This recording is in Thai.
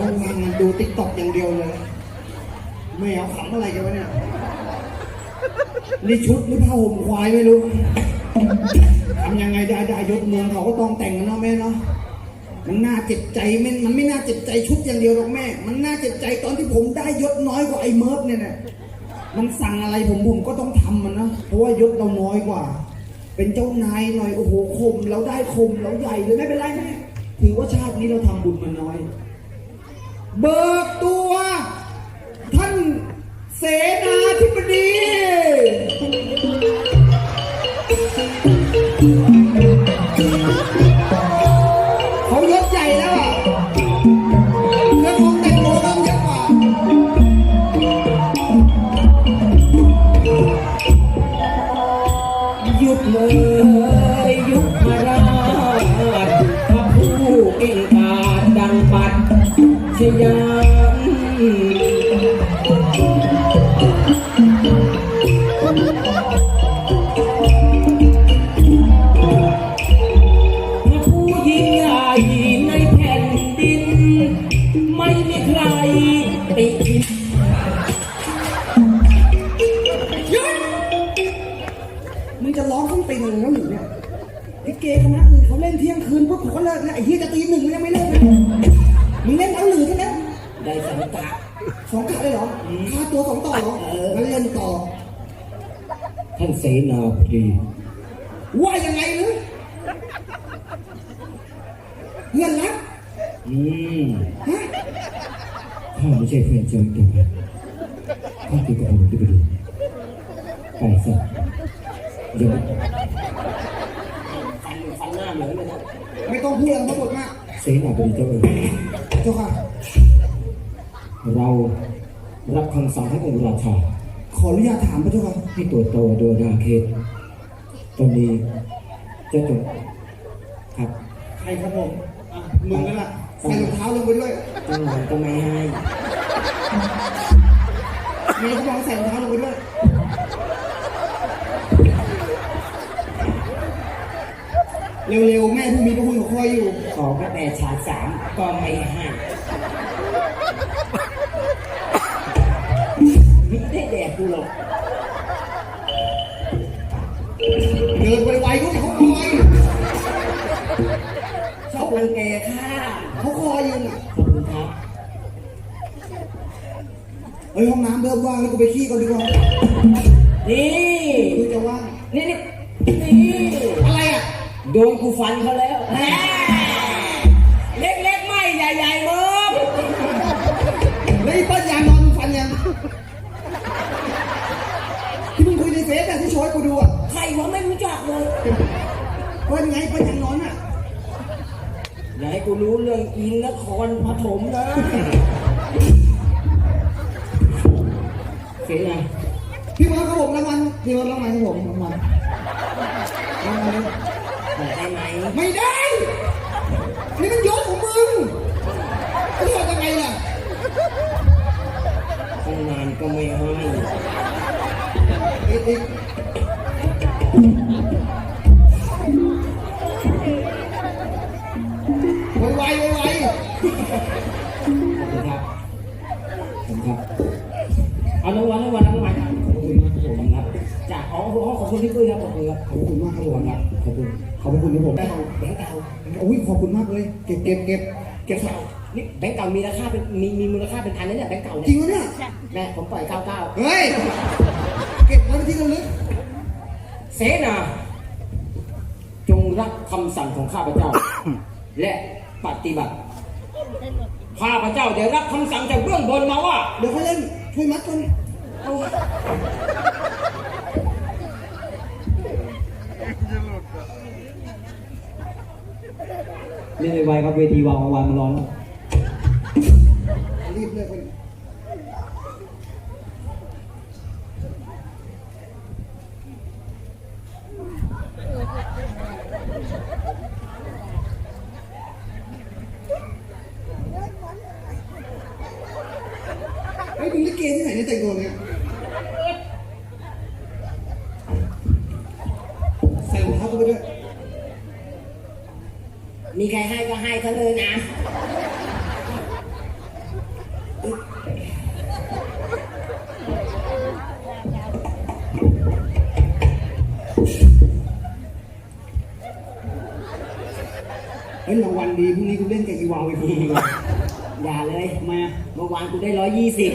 วันวันวันๆดูติ๊กต็อกอย่างเดียวเลย ไม่เอาขำอะไรกันวะเนี่ย นี่ชุดหรือผ้าห่มควายไม่รู้ทำยังไงได้ได้ยศเมืองเขาก็ต้องแต่งกันเนาะแม่เนาะ มันน่าเจ็บใจมันมันไม่น่าเจ็บใจชุดอย่างเดียวหรอกแม่ มันน่าเจ็บใจตอนที่ผมได้ยศน้อยกว่าไอ้เมิร์ฟเนี่ยนะมันสั่งอะไรผมผมก็ต้องทำมันนะ เพราะว่ายศเราน้อยกว่า เป็นเจ้านายหน่อยโอ้โหคมเราได้คมเราใหญ่เลยไม่เป็นไรแม่ถือว่าชาตินี้เราทำบุญมันน้อย เบิกตัว ท่านเสนา มพระผู้ยิ่งใหญ่ในแผ่นดินไม่มีใครติชินหยุดมึงจะร้องขึ้นตีเลยแล้วหรือเนี่ยลิเกคณะอื่นเขาเล่นเที่ยงคืนพวกเขาเลิกแล้วไอ้เหี้ยจะตีหนึ่ ตัวสองต่อเรองั้นต่อ ท่านเสนาบดีว่ายังไงหรือเพื่อนรักอืมฮะข้าไม่ใช่เพื่อนเจ้าตัวข้าคือกับองค์ที่ไปดูไปซะเดี๋ยวฟันฟันหน้าเหมือนเลยนะไม่ต้องพูดอะไรทั้งหมดมากเสนาบดีเจ้าเอ๋ยเจ้าค่ะเรา รับคำสั่งให้องค์ราชาขออนุญาตถามพระเจ้าค่ะให้ตัวโตโดยนาเขตตอนนี้เจ้าจงครับใครครับผมอะมึงนั่นแหละใส่รองเท้าลงไปด้วยจังหวะก็ไม่ให้เมียเขาบอกให้ใส่รองเท้าลงไปด้วยเร็วๆแม่ผู้มีพระคุณของคอยอยู่ ขอก็แต่ฉาดสามก็ไม่ให้ อบรังแกข้าเขาคอยอยู่น่ะขอบคุณครับเฮ้ยห้องน้ำเริ่มว่างแล้วกูไปขี้ก่อนดีกว่านี่ดูจะว่างนี่นี่นี่อะไรอะโดนกูฟันเขาแล้วแหมเล็กๆไม่ใหญ่ๆมึงแล้วไอ้เปิ้ลยางนอนมึงฟันยังที่มึงคุยในเฟซอะที่โชว์ให้กูดูอะใครวะไม่รู้จักเลย เปิ้ลไงเปิ้ลยางนอนอะ อย่าให้กูรู้เรื่องอินนครปฐมนะ เสียงไงพี่มาครับผมรางวัลพี่มารางวัลครับผมรางวัลรางวัลบอกได้ไหมไม่ได้ นี่มันยศของมึงจะทำยังไงล่ะตั้งนานก็ไม่ให้เอ๊ะ คุณครับขอบคุณครับเอารางวัลรางวัลรางวัลครับขอบคุณมากครับผมครับจากอ๋อขอบคุณพี่ปุ้ยครับขอบคุณครับขอบคุณมากครับผมครับขอบคุณขอบคุณครับผมแบงค์เก่าแบงค์เก่าโอ้ยขอบคุณมากเลย เก็บเก็บเก็บเก็บเก่านี่แบงค์เก่ามีราคาเป็นมีมีมูลค่าเป็นพันนะเนี่ยแบงค์เก่าจริเนี่งวะเนี่ยแม่ผมปล่อยเก้าเก้าเฮ้ยเก็บไว้ที่ระลึกเสนาจงรับคำสั่งของข้าพเจ้า และปฏิบัติ ข้าพเจ้าได้รับคำสั่งจากเบื้องบนมาว่า เดี๋ยวเขาเล่นช่วยมัดกันเล่นไวๆครับเวทีวางวางมารอแล้วรีบเลยคน ไอ้ยมึงลิเกที่ไหนเนี่ยแต่งตัวเนี่ยใส่รองเท้าเข้าไปด้วย มีใครให้ก็ให้เขาเลยนะ เฮ้ยรางวัลดีพรุ่งนี้กูเล่นกับอีวาวอีกคนนึง อย่าเลยมาเมื่อวานกูได้ร้อยยี่สิบ